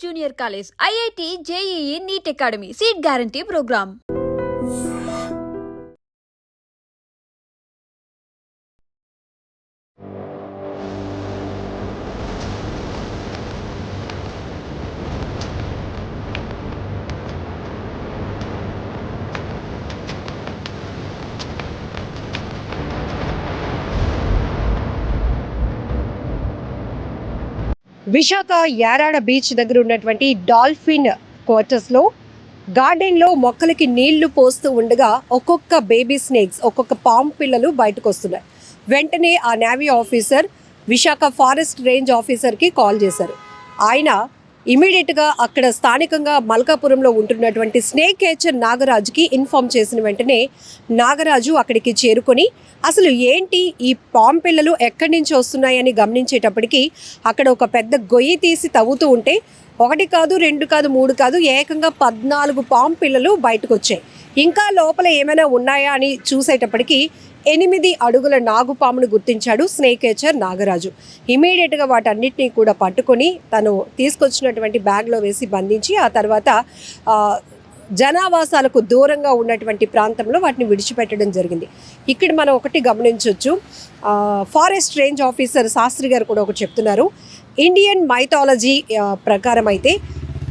Junior college IIT JEE NEET academy seat guarantee program Visakha Yarada beach దగ్గర ఉన్నటువంటి dolphin క్వార్టర్స్లో గార్డెన్లో మొక్కలకి నీళ్ళు పోస్తూ ఉండగా ఒక్కొక్క బేబీ స్నేక్స్ ఒక్కొక్క పాము పిల్లలు బయటకు వస్తున్నాయి. వెంటనే ఆ navy officer Visakha forest range ఆఫీసర్కి కాల్ చేశారు. ఆయన ఇమీడియట్గా అక్కడ స్థానికంగా మల్కాపురంలో ఉంటున్నటువంటి స్నేక్ కేచర్ నాగరాజుకి ఇన్ఫామ్ చేసిన వెంటనే నాగరాజు అక్కడికి చేరుకొని అసలు ఏంటి ఈ పామ్ పిల్లలు ఎక్కడి నుంచి వస్తున్నాయని గమనించేటప్పటికీ అక్కడ ఒక పెద్ద గొయ్యి తీసి తవ్వుతూ ఉంటే ఒకటి కాదు రెండు కాదు మూడు కాదు ఏకంగా పద్నాలుగు పాము పిల్లలు బయటకు వచ్చాయి ఇంకా లోపల ఏమైనా ఉన్నాయా అని చూసేటప్పటికీ ఎనిమిది అడుగుల నాగుపామును గుర్తించాడు స్నేకేచర్ నాగరాజు. ఇమీడియట్గా వాటన్నిటినీ కూడా పట్టుకొని తను తీసుకొచ్చినటువంటి బ్యాగ్లో వేసి బంధించి ఆ తర్వాత జనావాసాలకు దూరంగా ఉన్నటువంటి ప్రాంతంలో వాటిని విడిచిపెట్టడం జరిగింది. ఇక్కడ మనం ఒకటి గమనించవచ్చు ఫారెస్ట్ రేంజ్ ఆఫీసర్ శాస్త్రి గారు కూడా ఒకటి చెప్తున్నారు. ఇండియన్ మైథాలజీ ప్రకారం అయితే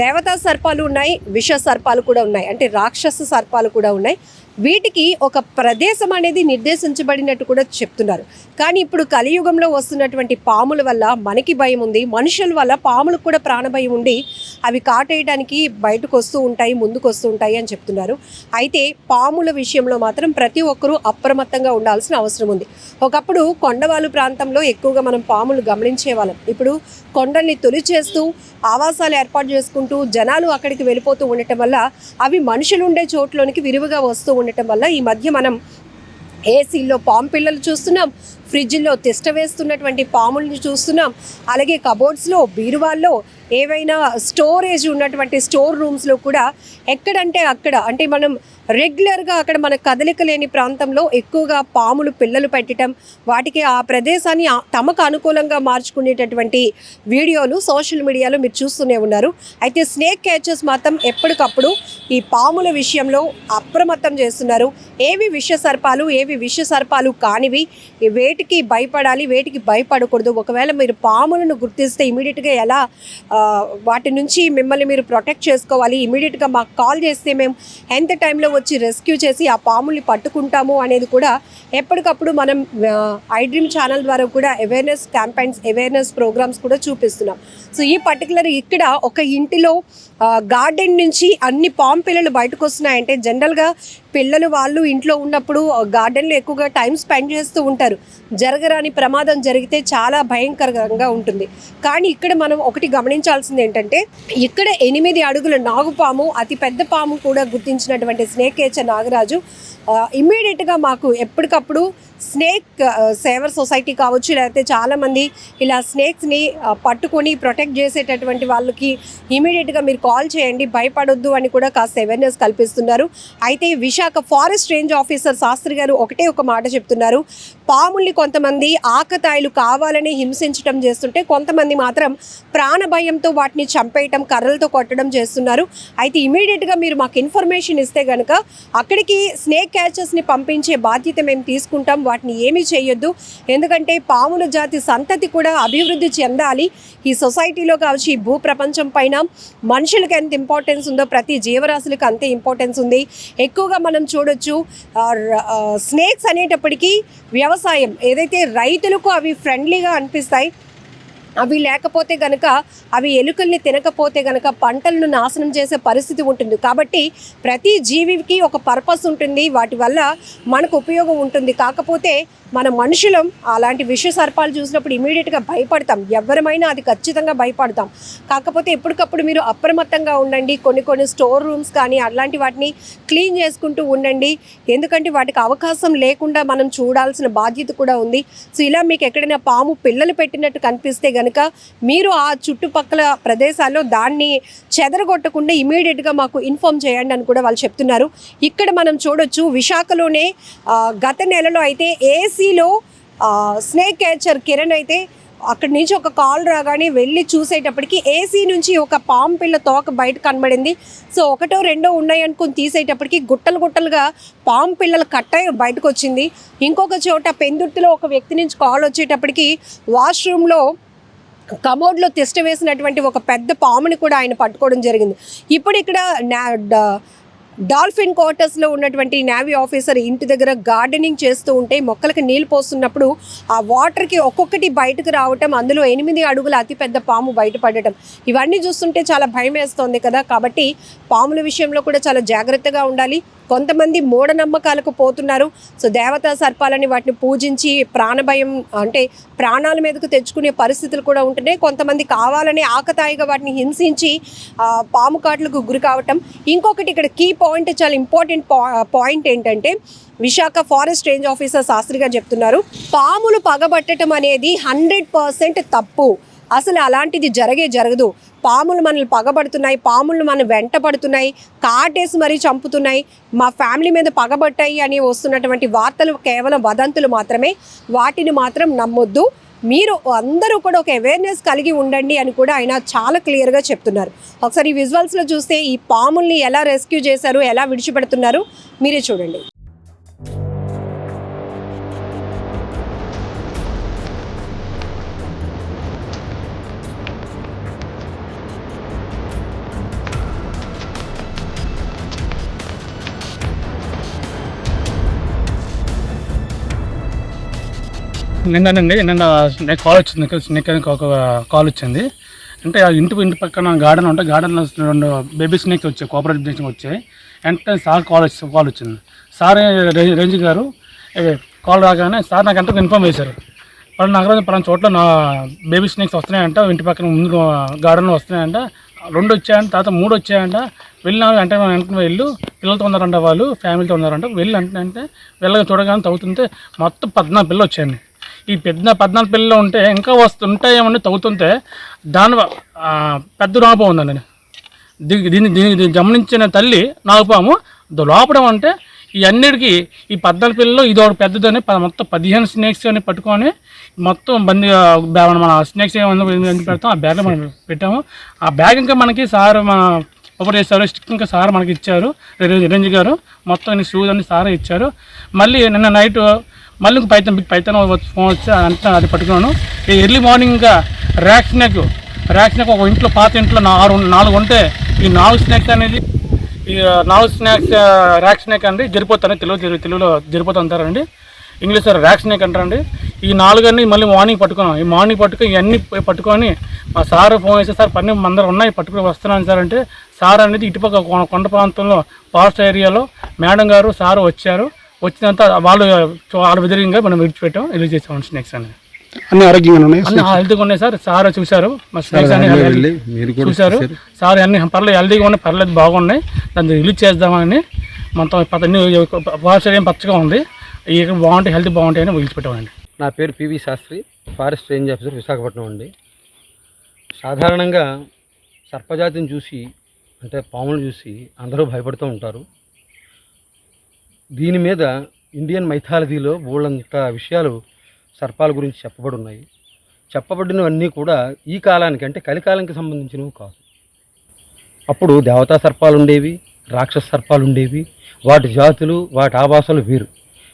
దేవతా సర్పాలు ఉన్నాయి విష సర్పాలు కూడా ఉన్నాయి. అంటే రాక్షస సర్పాలు కూడా ఉన్నాయి. వీటికి ఒక ప్రదేశం అనేది నిర్దేశించబడినట్టు కూడా చెప్తున్నారు. కానీ ఇప్పుడు కలియుగంలో వస్తున్నటువంటి పాముల వల్ల మనకి భయం ఉంది. మనుషుల వల్ల పాములకు కూడా ప్రాణభయం ఉండి అవి కాటేయడానికి బయటకు వస్తూ ఉంటాయి ముందుకు వస్తూ ఉంటాయి అని చెప్తున్నారు. అయితే పాముల విషయంలో మాత్రం ప్రతి ఒక్కరూ అప్రమత్తంగా ఉండాల్సిన అవసరం ఉంది. ఒకప్పుడు కొండవాలు ప్రాంతంలో ఎక్కువగా మనం పాములు గమనించే వాళ్ళం ఇప్పుడు కొండల్ని తొలిచేస్తూ ఆవాసాలు ఏర్పాటు చేసుకుంటూ జనాలు అక్కడికి వెళ్ళిపోతూ ఉండటం వల్ల అవి మనుషులు ఉండే చోట్లోనికి విరివిగా వస్తూ ఉండటం వల్ల ఈ మధ్య మనం ఏసీల్లో పాము పిల్లలు చూస్తున్నాం ఫ్రిడ్జ్లో తిష్ట వేస్తున్నటువంటి పాముల్ని చూస్తున్నాం అలాగే కబోర్డ్స్లో బీరువాల్లో ఏవైనా స్టోరేజ్ ఉన్నటువంటి స్టోర్ రూమ్స్లో కూడా ఎక్కడంటే అక్కడ అంటే మనం రెగ్యులర్గా అక్కడ మన కదలిక లేని ప్రాంతంలో ఎక్కువగా పాములు పిల్లలు పెట్టడం వాటికి ఆ ప్రదేశాన్ని తమకు అనుకూలంగా మార్చుకునేటటువంటి వీడియోలు సోషల్ మీడియాలో మీరు చూస్తూనే ఉన్నారు. అయితే స్నేక్ క్యాచెస్ మాత్రం ఎప్పటికప్పుడు ఈ పాముల విషయంలో అప్రమత్తం చేస్తున్నారు. ఏవి విష సర్పాలు ఏవి విష సర్పాలు కానివి వేటికి భయపడాలి వేటికి భయపడకూడదు. ఒకవేళ మీరు పాములను గుర్తిస్తే ఇమీడియట్గా ఎలా వాటి నుంచి మిమ్మల్ని మీరు ప్రొటెక్ట్ చేసుకోవాలి ఇమీడియట్గా మాకు కాల్ చేస్తే మేము ఎంత టైంలో వచ్చి రెస్క్యూ చేసి ఆ పాముల్ని పట్టుకుంటాము అనేది కూడా ఎప్పటికప్పుడు మనం ఐ డ్రీమ్ ఛానల్ ద్వారా కూడా అవేర్నెస్ క్యాంపెయిన్స్ అవేర్నెస్ ప్రోగ్రామ్స్ కూడా చూపిస్తున్నాం. సో ఈ పర్టికులర్ ఇక్కడ ఒక ఇంటిలో గార్డెన్ నుంచి అన్ని పాము పిల్లలు బయటకు వస్తున్నాయంటే జనరల్గా పిల్లలు వాళ్ళు ఇంట్లో ఉన్నప్పుడు గార్డెన్లో ఎక్కువగా టైం స్పెండ్ చేస్తూ ఉంటారు. జరగరాని ప్రమాదం జరిగితే చాలా భయంకరంగా ఉంటుంది. కానీ ఇక్కడ మనం ఒకటి గమనించాల్సింది ఏంటంటే ఇక్కడ ఎనిమిది అడుగుల నాగుపాము అతి పెద్ద పాము కూడా గుర్తించినటువంటి స్నేక్ ఏచర్ నాగరాజు ఇమ్మీడియట్గా మాకు ఎప్పటికప్పుడు స్నేక్ సేవర్ సొసైటీ కావచ్చు లేకపోతే చాలామంది ఇలా స్నేక్స్ని పట్టుకొని ప్రొటెక్ట్ చేసేటటువంటి వాళ్ళకి ఇమీడియట్గా మీరు కాల్ చేయండి భయపడొద్దు అని కూడా కాస్త అవేర్నెస్ కల్పిస్తున్నారు. అయితే విష Visakha forest range officer Sastri గారు ఒకటే ఒక మాట చెప్తున్నారు. పాముల్ని కొంతమంది ఆకతాయిలు కావాలని హింసించడం చేస్తుంటే కొంతమంది మాత్రం ప్రాణభయంతో వాటిని చంపేయటం కర్రలతో కొట్టడం చేస్తున్నారు. అయితే ఇమీడియట్గా మీరు మాకు ఇన్ఫర్మేషన్ ఇస్తే కనుక అక్కడికి స్నేక్ క్యాచర్స్ని పంపించే బాధ్యత మేము తీసుకుంటాం. వాటిని ఏమీ చేయొద్దు. ఎందుకంటే పాముల జాతి సంతతి కూడా అభివృద్ధి చెందాలి. ఈ సొసైటీలో కావచ్చు ఈ భూ ప్రపంచం పైన మనుషులకు ఎంత ఇంపార్టెన్స్ ఉందో ప్రతి జీవరాశులకు అంతే ఇంపార్టెన్స్ ఉంది. ఎక్కువగా మనం చూడొచ్చు. స్నేక్స్ అనేటప్పటికీ వ్యవసాయం. ఏదైతే రైతులకు అవి ఫ్రెండ్లీగా అనిపిస్తాయి అవి లేకపోతే గనక అవి ఎలుకల్ని తినకపోతే గనక పంటలను నాశనం చేసే పరిస్థితి ఉంటుంది. కాబట్టి ప్రతి జీవికి ఒక పర్పస్ ఉంటుంది. వాటి వల్ల మనకు ఉపయోగం ఉంటుంది. కాకపోతే మన మనుషులం అలాంటి విష సర్పాలు చూసినప్పుడు ఇమీడియట్గా భయపడతాం. ఎవరమైనా అది ఖచ్చితంగా భయపడతాం. కాకపోతే ఎప్పటికప్పుడు మీరు అప్రమత్తంగా ఉండండి. కొన్ని కొన్ని స్టోర్ రూమ్స్ కానీ అలాంటి వాటిని క్లీన్ చేసుకుంటూ ఉండండి. ఎందుకంటే వాటికి అవకాశం లేకుండా మనం చూడాల్సిన బాధ్యత కూడా ఉంది. సో ఇలా మీకు ఎక్కడైనా పాము పిల్లలు పెట్టినట్టు కనిపిస్తే కనుక మీరు ఆ చుట్టుపక్కల ప్రదేశాల్లో దాన్ని చెదరగొట్టకుండా ఇమీడియట్గా మాకు ఇన్ఫామ్ చేయండి అని కూడా వాళ్ళు చెప్తున్నారు. ఇక్కడ మనం చూడొచ్చు విశాఖలోనే గత నెలలో అయితే ఏసీ ఏసీలో స్నేక్ క్యాచర్ కిరణ్ అయితే అక్కడి నుంచి ఒక కాల్ రాగానే వెళ్ళి చూసేటప్పటికి ఏసీ నుంచి ఒక పాము పిల్ల తోక బయట కనబడింది. సో ఒకటో రెండో ఉన్నాయి అనుకుని తీసేటప్పటికి గుట్టలు గుట్టలుగా పాము పిల్లలు కట్టాయి బయటకు వచ్చింది ఇంకొక చోట పెందుర్తిలో ఒక వ్యక్తి నుంచి కాల్ వచ్చేటప్పటికి వాష్రూమ్లో కమోడ్లో తిష్ట వేసినటువంటి ఒక పెద్ద పాముని కూడా ఆయన పట్టుకోవడం జరిగింది. ఇప్పుడు ఇక్కడ డాల్ఫిన్ క్వార్టర్స్లో ఉన్నటువంటి నేవీ ఆఫీసర్ ఇంటి దగ్గర గార్డెనింగ్ చేస్తూ ఉంటే మొక్కలకి నీళ్ళు పోస్తున్నప్పుడు ఆ వాటర్కి ఒక్కొక్కటి బయటకు రావటం అందులో ఎనిమిది అడుగుల అతిపెద్ద పాము బయటపడటం. ఇవన్నీ చూస్తుంటే చాలా భయం వేస్తోంది కదా. కాబట్టి పాముల విషయంలో కూడా చాలా జాగ్రత్తగా ఉండాలి. కొంతమంది మూఢనమ్మకాలకు పోతున్నారు. సో దేవతా సర్పాలని వాటిని పూజించి ప్రాణభయం అంటే ప్రాణాల మీదకు తెచ్చుకునే పరిస్థితులు కూడా ఉంటున్నాయి. కొంతమంది కావాలని ఆకతాయిగా వాటిని హింసించి పాము కాట్లకు గురి కావటం. ఇంకొకటి ఇక్కడ కీ పాయింట్ చాలా ఇంపార్టెంట్ పాయింట్ ఏంటంటే Visakha forest range officer Sastri గారు చెప్తున్నారు పాములు పగబట్టడం అనేది హండ్రెడ్ పర్సెంట్ తప్పు. అసలు అలాంటిది జరగే జరగదు. పాములు మనల్ని పగబడుతున్నాయి పాములు మన వెంట పడుతున్నాయి కాటేసి మరీ చంపుతున్నాయి మా ఫ్యామిలీ మీద పగబట్టాయి అని వస్తున్నటువంటి వార్తలు కేవలం వదంతులు మాత్రమే. వాటిని మాత్రం నమ్మొద్దు. మీరు అందరూ కూడా ఒక అవేర్నెస్ కలిగి ఉండండి అని కూడా ఆయన చాలా క్లియర్గా చెప్తున్నారు. ఒకసారి ఈ విజువల్స్లో చూస్తే ఈ పాముల్ని ఎలా రెస్క్యూ చేశారు ఎలా విడిచిపెడుతున్నారు మీరే చూడండి. నిన్ననండి నిన్న నేను కాల్ వచ్చింది స్నేక్ ఒక కాల్ వచ్చింది. అంటే ఆ ఇంటి ఇంటి పక్కన గార్డెన్ ఉంటే గార్డెన్లో రెండు బేబీ స్నేక్ వచ్చాయి కోఆపరేటివ్ నుంచి వచ్చాయి. వెంటనే సార్ కాల్ వచ్చి కాల్ వచ్చింది. సార్ రే- రేంజ్ గారు కాల్ రాగానే సార్ నాకు అంతకు ఇన్ఫామ్ చేశారు. పలానా నగరాజు పలానా చోట్ల నా బేబీ స్నేక్స్ వస్తున్నాయంట ఇంటి పక్కన ముందు గార్డెన్లో వస్తున్నాయంట. రెండు వచ్చాయంట తర్వాత మూడు వచ్చాయంట. వెళ్ళినా అంటే వెంటనే వెళ్ళు పిల్లలతో ఉన్నారంట వాళ్ళు ఫ్యామిలీతో ఉన్నారంట. వెళ్ళి అంటే అంటే వెళ్ళగా చూడగానే తవ్వుతుంటే మొత్తం పద్నాలుగు పిల్లలు వచ్చాయండి. ఈ పెద్ద పద్నాలుగు పిల్లలు ఉంటే ఇంకా వస్తుంటాయేమని తవ్వుతుంటే దాని పెద్ద నాగపాము ఉందండి. దీనికి దీన్ని దీన్ని గమనించిన తల్లి నాగపాము లోపడం అంటే ఈ అన్నిటికీ ఈ పద్నాలుగు పిల్లలు ఇది ఒకటి పెద్దదని మొత్తం పదిహేను స్నేక్స్ అని పట్టుకొని మొత్తం బంది ఆ, మన స్నేక్స్ ఏమన్నా పెడతాం ఆ బ్యాగ్లో మనం పెట్టాము. ఆ బ్యాగ్ ఇంకా మనకి సార్ మన ఒకటి చేశారు స్టిక్ ఇంకా సార్ మనకి ఇచ్చారు రేంజ్ గారు మొత్తం షూస్ అన్ని సార్ ఇచ్చారు. మళ్ళీ నిన్న నైట్ మళ్ళీ ఇంక పైతన్ బిగ్ పైతన్ ఫోన్ వచ్చి అంతా అది పట్టుకున్నాను. ఈ ఎర్లీ మార్నింగ్ ఇంకా ర్యాక్ స్నాక్ ర్యాక్ స్నాక్ ఒక ఇంట్లో పాత ఇంట్లో నాలుగు నాలుగు ఉంటే ఈ నాలుగు స్నాక్స్ అనేది ఈ నాలుగు స్నాక్స్ ర్యాక్ స్నాక్ అండి జరిపోతాను. తెలుగు తెలుగులో జరిపోతా అంటారండి. ఇంగ్లీష్ ర్యాక్ స్నాక్ అంటారండి. ఈ నాలుగన్నీ మళ్ళీ మార్నింగ్ పట్టుకున్నాం ఈ మార్నింగ్ పట్టుకుని ఇవన్నీ పట్టుకొని మా సార్ ఫోన్ చేస్తే సార్ పని మందరం ఉన్నాయి పట్టుకుని వస్తున్నాను సార్ అంటే సార్ అనేది ఇటుపక్క కొ- కొండ ప్రాంతంలో ఫారెస్ట్ ఏరియాలో మేడం గారు సారు వచ్చారు. వచ్చినంత వాళ్ళు వాళ్ళ వ్యతిరేకంగా మనం విడిచిపెట్టాం. రిలీజ్ చేసాం స్నేక్స్ అనేది. అన్ని ఆరోగ్యంగా ఉన్నాయి అన్ని హెల్తీగా ఉన్నాయి సార్. సార్ చూశారు. మా స్నేక్స్ అన్ని చూశారు. సార్ అన్ని పర్లేదు హెల్తీగా ఉన్నాయి పర్లేదు బాగున్నాయి. దాన్ని రిలీజ్ చేద్దామని మొత్తం పత ఫారెస్ట్ ఏం పచ్చగా ఉంది. ఇక బాగుంటాయి హెల్తీ బాగుంటాయని వదిలిపెట్టామండి నా పేరు PV Sastri forest range officer Visakhapatnam అండి. సాధారణంగా సర్పజాతిని చూసి అంటే పాములు చూసి అందరూ భయపడుతూ ఉంటారు. దీని మీద ఇండియన్ మైథాలజీలో ఊళ్ళంత విషయాలు సర్పాల గురించి చెప్పబడి ఉన్నాయి చెప్పబడినవన్నీ కూడా ఈ కాలానికి అంటే కలికాలానికి సంబంధించినవి కాదు. అప్పుడు దేవతా సర్పాలు ఉండేవి రాక్షస సర్పాలు ఉండేవి వాటి జాతులు వాటి ఆవాసాలు వేరు.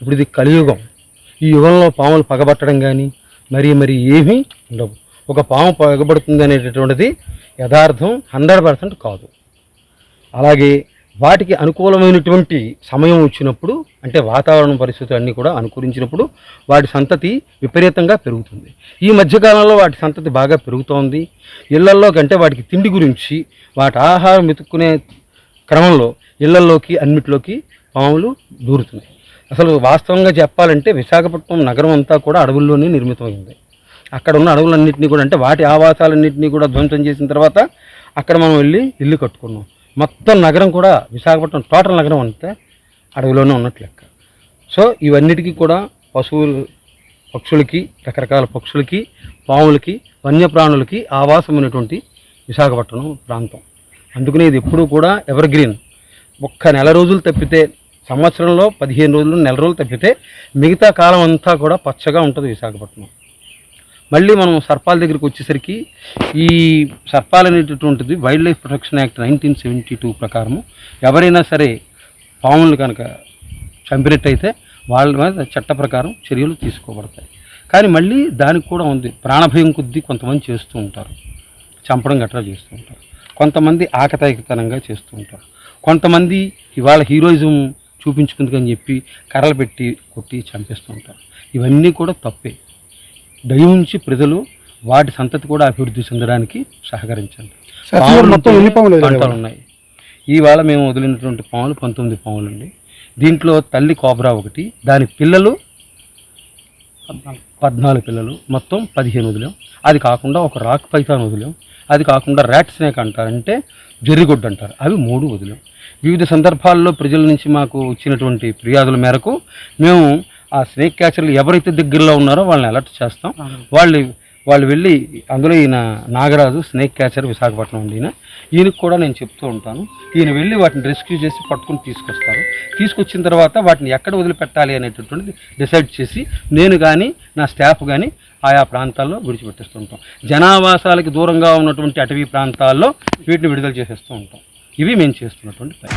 ఇప్పుడు ఇది కలియుగం. ఈ యుగంలో పాములు పగబట్టడం కానీ మరి మరి ఏమీ ఉండవు. ఒక పాము పగబడుతుంది అనేటటువంటిది యథార్థం హండ్రెడ్ పర్సెంట్ కాదు. అలాగే వాటికి అనుకూలమైనటువంటి సమయం వచ్చినప్పుడు అంటే వాతావరణ పరిస్థితులు అన్నీ కూడా అనుకూలించినప్పుడు వాటి సంతతి విపరీతంగా పెరుగుతుంది. ఈ మధ్యకాలంలో వాటి సంతతి బాగా పెరుగుతోంది. ఇళ్ళల్లో కంటే వాటికి తిండి గురించి వాటి ఆహారం వెతుక్కునే క్రమంలో ఇళ్ళల్లోకి అన్నిటిలోకి పాములు దూరుతున్నాయి. అసలు వాస్తవంగా చెప్పాలంటే విశాఖపట్నం నగరం అంతా కూడా అడవుల్లోనే నిర్మితమైంది. అక్కడ ఉన్న అడవులన్నింటినీ కూడా అంటే వాటి ఆవాసాలన్నింటినీ కూడా ధ్వంసం చేసిన తర్వాత అక్కడ మనం వెళ్ళి ఇల్లు కట్టుకున్నాం. మొత్తం నగరం కూడా విశాఖపట్నం టోటల్ నగరం అంతే అడవిలోనే ఉన్నట్లు లెక్క. సో ఇవన్నిటికీ కూడా పశువులు పక్షులకి రకరకాల పక్షులకి పాములకి వన్యప్రాణులకి ఆవాసమైనటువంటి విశాఖపట్నం ప్రాంతం. అందుకనే ఇది ఎప్పుడూ కూడా ఎవర్ గ్రీన్ ఒక్క నెల రోజులు తప్పితే సంవత్సరంలో పదిహేను రోజులు నెల రోజులు తప్పితే మిగతా కాలం అంతా కూడా పచ్చగా ఉంటుంది విశాఖపట్నం. మళ్ళీ మనం సర్పాల దగ్గరికి వచ్చేసరికి ఈ సర్పాలు అనేటటువంటిది wildlife protection act nineteen seventy two ప్రకారం ఎవరైనా సరే పాములు కనుక చంపినట్టయితే వాళ్ళ మీద చట్ట ప్రకారం చర్యలు తీసుకోబడతాయి. కానీ మళ్ళీ దానికి కూడా ఉంది. ప్రాణభయం కొద్దీ కొంతమంది చేస్తూ ఉంటారు. చంపడం గట్రా చేస్తూ ఉంటారు. కొంతమంది ఆకతాయికతనంగా చేస్తూ ఉంటారు. కొంతమంది ఇవాళ హీరోయిజం చూపించుకుందుకని చెప్పి కర్రలు పెట్టి కొట్టి చంపేస్తూ ఉంటారు. ఇవన్నీ కూడా తప్పే. దయ ఉంచి ప్రజలు వాటి సంతతి కూడా అభివృద్ధి చెందడానికి సహకరించండి. మొత్తం ఎన్ని పాములు ఉన్నాయి ఇవాళ మేము వదిలినటువంటి పాములు పంతొమ్మిది పాములు అండి దీంట్లో తల్లి కోబ్రా ఒకటి దాని పిల్లలు పద్నాలుగు పిల్లలు మొత్తం పదిహేను వదిలాం. అది కాకుండా ఒక రాక్ పైథాన్ వదిలాం. అది కాకుండా ర్యాట్ స్నేక్ అంటారంటే జర్రిగొడ్డు అంటారు. అవి మూడు వదిలాం. వివిధ సందర్భాల్లో ప్రజల నుంచి మాకు వచ్చినటువంటి ఫిర్యాదుల మేరకు మేము ఆ స్నేక్ క్యాచర్లు ఎవరైతే దగ్గరలో ఉన్నారో వాళ్ళని అలర్ట్ చేస్తాం. వాళ్ళు వాళ్ళు వెళ్ళి అందులో ఈయన నాగరాజు స్నేక్ క్యాచర్ విశాఖపట్నం అండి ఈయన. ఈయనకు కూడా నేను చెప్తూ ఉంటాను. ఈయన వెళ్ళి వాటిని రెస్క్యూ చేసి పట్టుకుని తీసుకొస్తారు. తీసుకొచ్చిన తర్వాత వాటిని ఎక్కడ వదిలిపెట్టాలి అనేటటువంటిది డిసైడ్ చేసి నేను కానీ నా స్టాఫ్ కానీ ఆయా ప్రాంతాల్లో విడిచిపెట్టేస్తుంటాం జనావాసాలకి దూరంగా ఉన్నటువంటి అటవీ ప్రాంతాల్లో వీటిని విడుదల చేసేస్తూ ఉంటాం. ఇవి మేము చేస్తున్నటువంటి పని.